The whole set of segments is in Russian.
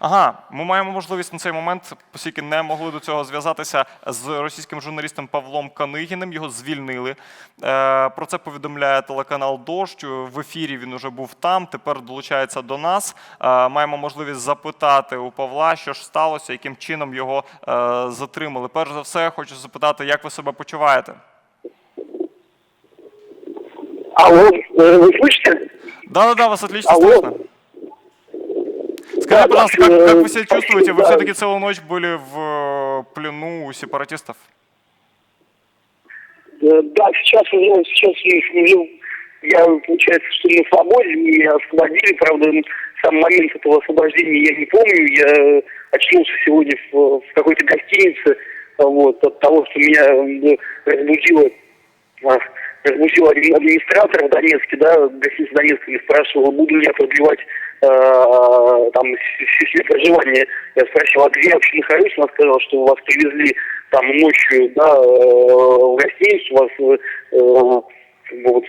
Ага, ми маємо можливість на цей момент, оскільки не могли до цього зв'язатися з російським журналістом Павлом Канигіним. Його звільнили. Е, про це повідомляє телеканал Дощ. В ефірі він уже був там. Тепер долучається до нас. Е, маємо можливість запитати у Павла, що ж сталося, яким чином його е, затримали. Перш за все, хочу запитати, як ви себе почуваєте? Алло, э, вы слышите? Да-да-да, вас отлично Алло. слышно. Скажите, Да, пожалуйста, как, как э, вы себя спасибо, чувствуете? Вы все-таки целую ночь были в э, плену у сепаратистов? Э, Да, сейчас уже, сейчас уже я, получается, что на свободе, меня освободили, правда, сам момент этого освобождения я не помню, я очнулся сегодня в, в какой-то гостинице, а, вот, от того, что меня э, разбудило, а, разбудил администратор в Донецке, да, гостиница Донецка, и спрашивал, буду ли я продлевать э, там с- себе проживание. Я спросил, а где вообще нахожусь? Она сказала, что вас привезли там ночью, да, э, в гостиницу, вас э, э, вот,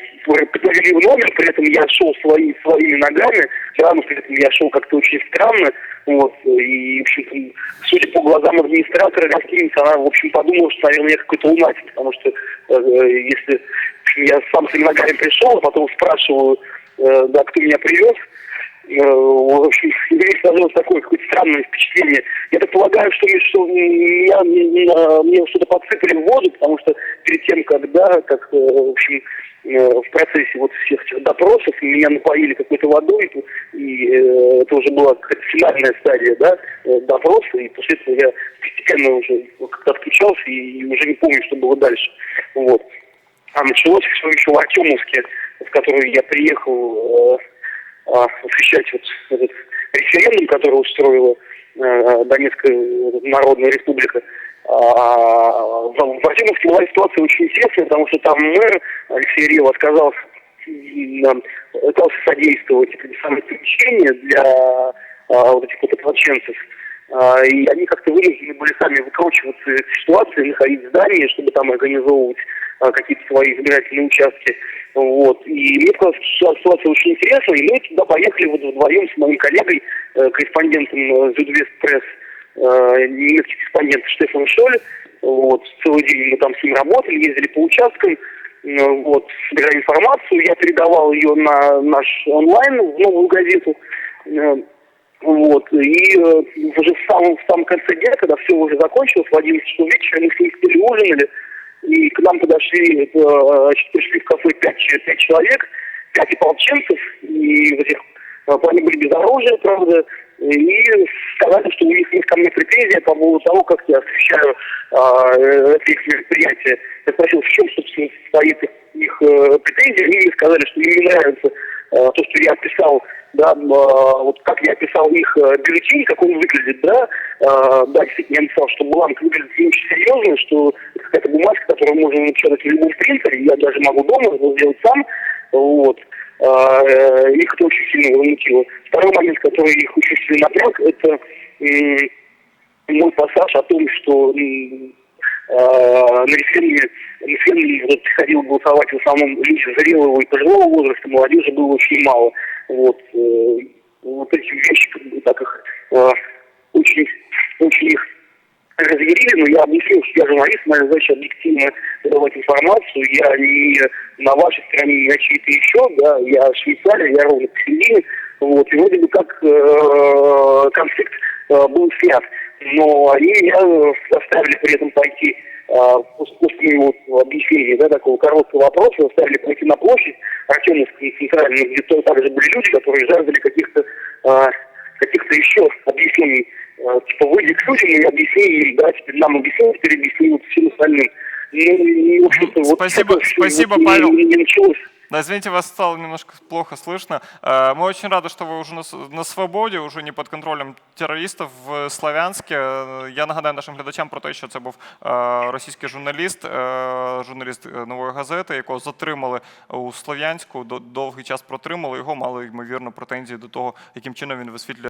привели в номер, при этом я шел свои, своими ногами, все равно при этом я шел как-то очень странно, вот, и, в общем судя по глазам администратора гостиницы, она, в общем, подумала, что, наверное, я какой-то лунатик, потому что э, если общем, я сам своими ногами пришел, а потом спрашиваю, э, да, кто меня привез, Э, мне сложилось такое какое-то странное впечатление. Я так полагаю, что, мне- что меня, меня- мне что-то подсыпали в воду, потому что перед тем, когда, как, э, в общем, э, в процессе вот всех допросов меня напоили какой-то водой, и э, это уже была какая-то финальная стадия, да, э, допроса, и после этого я постепенно уже как-то отключался и уже не помню, что было дальше. Вот. А началось все еще в Артемовске, в который я приехал э, а, освещать вот этот референдум, который устроила э, Донецкая Народная Республика. А, в в Артемовске была ситуация очень интересная, потому что там мэр Алексей Рев отказался, пытался содействовать этой самой помещения для а, вот этих вот ополченцев. А, И они как-то вынуждены были сами выкручиваться из ситуации, находить здание, чтобы там организовывать какие-то свои избирательные участки. Вот. И мне показалось, что ситуация очень интересная, и мы туда поехали вот вдвоем с моим коллегой, э, корреспондентом э, Зюдвест Пресс, э, немецкий корреспондент Штефан Шоль. Вот. Целый день мы там с ним работали, ездили по участкам, э, вот, собирали информацию, я передавал ее на наш онлайн, в новую газету. Э, вот, и э, уже в самом, в самом конце дня, когда все уже закончилось, в 11 часов вечера, мы с ним сидели ужинали, и к нам подошли, э, значит, пришли в кафе пять, че- пять человек, пять ополченцев, и в этих, э, они были без оружия, правда, и сказали, что у них есть ко мне претензия по поводу того, как я освещаю а, э, это их мероприятие. Я спросил, в чем, собственно, стоит их, их э, претензия, они мне сказали, что им не нравится то, что я описал, да, а, вот как я описал их э, бюллетень, как он выглядит, да, да, я написал, что бланк выглядит очень серьезно, что это бумажка, которую можно напечатать в любом принтере, я даже могу дома сделать сам, вот. Э, Их это очень сильно возмутило. Второй момент, который их очень сильно напряг, это мой пассаж о том, что на референдуме, на референдуме вот, приходило голосовать в основном люди зрелого и пожилого возраста, молодежи было очень мало. Вот, э, вот эти вещи, как бы, так их э, очень, очень их разъярили, но я объяснил, что я журналист, моя задача объективно давать информацию, я не на вашей стороне, не на чьей-то еще, да, я Швейцария, я ровно посередине, вот, и вроде бы как э, конфликт э, был снят, но они меня э, заставили при этом пойти э, после, моего объяснения, да, такого короткого вопроса, заставили пойти на площадь Артемовскую центральную, где тоже также были люди, которые жаждали каких-то э, каких-то еще объяснений. Типа, выйди к людям и объясни, им, да, теперь нам объясни, теперь объясни вот всем остальным. Ну, и, в общем-то, вот Спасибо- это спасибо, вот Павел. и не началось. Да, извините, вас стало немножко плохо слышно. Э, Мы очень рады, что вы уже на, с- на свободі, уже не під контролем терористів в Слов'янське. Е, Я нагадаю нашим глядачам про те, що це був е, російський журналіст, е, журналіст е, нової газети, якого затримали у Слов'янську, до- довгий час протримали його, мали ймовірно претензії до того, яким чином він висвітлює.